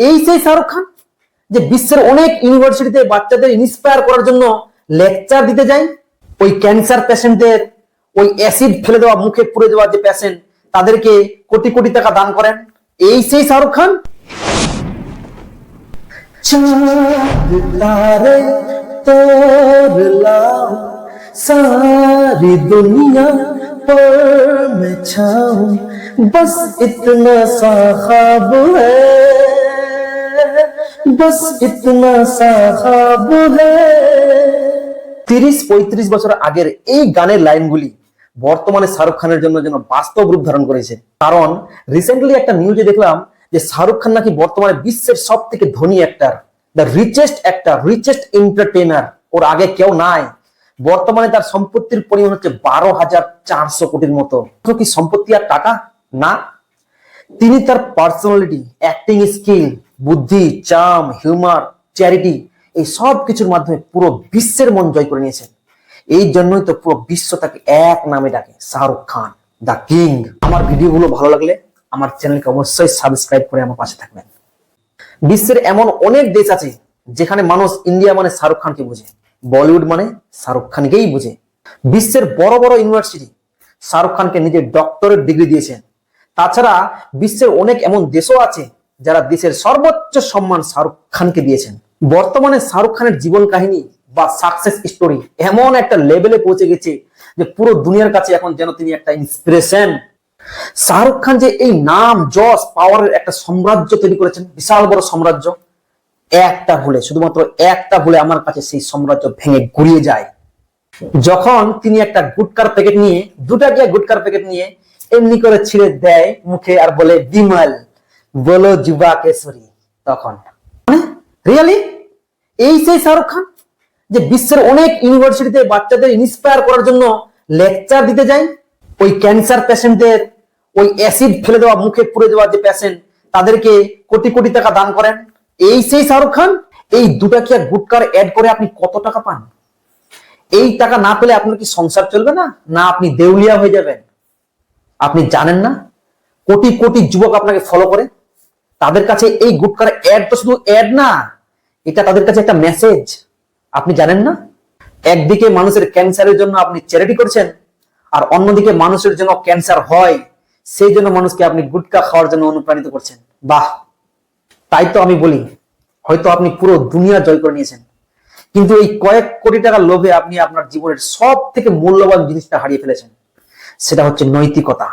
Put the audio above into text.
এই সেই শাহরুখ খান যে বিশ্বের অনেক ইউনিভার্সিটিতে বাচ্চাদের ইন্সপায়ার করার জন্য লেকচার দিতে যায় ওই ক্যান্সার পেশেন্টদের ওই অ্যাসিড ফেলে দেওয়া মুখে পুড়ে দেওয়া যে পেশেন্ট তাদেরকে কোটি কোটি টাকা দান করেন এই সেই শাহরুখ খান चांद तारे तोरलाओ सारी दुनिया पर मैं छाऊं बस इतना सा ख्वाब है বস ইতনা সাহাব তিরিশ পঁয়ত্রিশ বছর আগের এই গানের লাইনগুলি বর্তমানে শাহরুখ খানের জন্য যেন বাস্তব রূপ ধারণ করেছে। কারণ রিসেন্টলি একটা নিউজে দেখলাম যে শাহরুখ খান নাকি বর্তমানে বিশ্বের সব থেকে ধনী actor the richest actor richest entertainer ওর আগে কেউ নাই। বর্তমানে তার সম্পত্তির পরিমাণ হচ্ছে বারো হাজার চারশো কোটির মতো। কি সম্পত্তি আর টাকা? না। তিনি তার পার্সোনালিটি অ্যাক্টিং স্কিল বুদ্ধি চাম হিউমার চ্যারিটি এই সব কিছুর মাধ্যমে পুরো বিশ্বের মন জয় করে নিয়েছেন এই জন্যই তো পুরো বিশ্ব তাকে এক নামে ডাকে, শাহরুখ খান দ্য কিং আমার ভিডিওগুলো ভালো লাগলে আমার চ্যানেলকে অবশ্যই সাবস্ক্রাইব করে আমার পাশে থাকবেন। বিশ্বের এমন অনেক দেশ আছে যেখানে মানুষ ইন্ডিয়া মানে শাহরুখ খানকে বোঝে, বলিউড মানে শাহরুখ খানকেই বোঝে। বিশ্বের বড় বড় ইউনিভার্সিটি শাহরুখ খানকে নিজের ডক্টরেট ডিগ্রি দিয়েছেন তাছাড়া বিশ্বের অনেক এমন দেশও আছে যারা দেশের সর্বোচ্চ সম্মান শাহরুখ খানকে দিয়েছেন। বর্তমানে শাহরুখ খানের জীবন কাহিনী বা সাকসেস স্টোরি এমন একটা লেভেলে পৌঁছে গেছে যে পুরো দুনিয়ার কাছে এখন যেন তিনি একটা ইন্সপিরেশন শাহরুখ খান যে এই নাম, যশ পাওয়ারের একটা সাম্রাজ্য তৈরি করেছেন, বিশাল বড় সাম্রাজ্য, একটা ভুলে, শুধুমাত্র একটা ভুলে আমার কাছে সেই সাম্রাজ্য ভেঙে গুড়িয়ে যায়। যখন তিনি একটা গুটকার প্যাকেট নিয়ে, দুটা গিয়ে গুটকার প্যাকেট নিয়ে এমনি করে ছিঁড়ে দেয় মুখে আর বলে, বিমল। বলো যুবা কেশরী তখন। রিয়ালি এই সেই শাহরুখ খান? যে বিশ্বের অনেক ইউনিভার্সিটিতে বাচ্চাদের ইন্সপায়ার করার জন্য লেকচার দিতে যায়, ওই ক্যান্সার পেশেন্টদের ওই অ্যাসিড ফেলে দেওয়া, মুখে পুড়ে দেওয়া যে পেশেন্ট তাদেরকে কোটি কোটি টাকা দান করেন। এই সেই শাহরুখ খান, এই দুটা কি আর গুটকার অ্যাড করে আপনি কত টাকা পান? এই টাকা না পেলে আপনার কি সংসার চলবে না? না, আপনি দেউলিয়া হয়ে যাবেন। আপনি জানেন না? কোটি কোটি যুবক আপনাকে ফলো করে। তাদের কাছে এই গুটকার অ্যাড তো শুধু অ্যাড না, এটা তাদের কাছে একটা মেসেজ আপনি জানেন না? একদিকে মানুষের ক্যান্সারের জন্য আপনি চ্যারিটি করছেন, আর অন্যদিকে মানুষের জন্য ক্যান্সার হয়, সেই জন্য মানুষকে আপনি গুটকা খাওয়ার জন্য অনুপ্রাণিত করছেন। বাহ! তাই তো আমি বলি, হয়তো আপনি পুরো দুনিয়া জয় করে নিয়েছেন, কিন্তু এই কয়েক কোটি টাকার লোভে আপনি আপনার জীবনের সব থেকে মূল্যবান জিনিসটা হারিয়ে ফেলেছেন, সেটা হচ্ছে নৈতিকতা।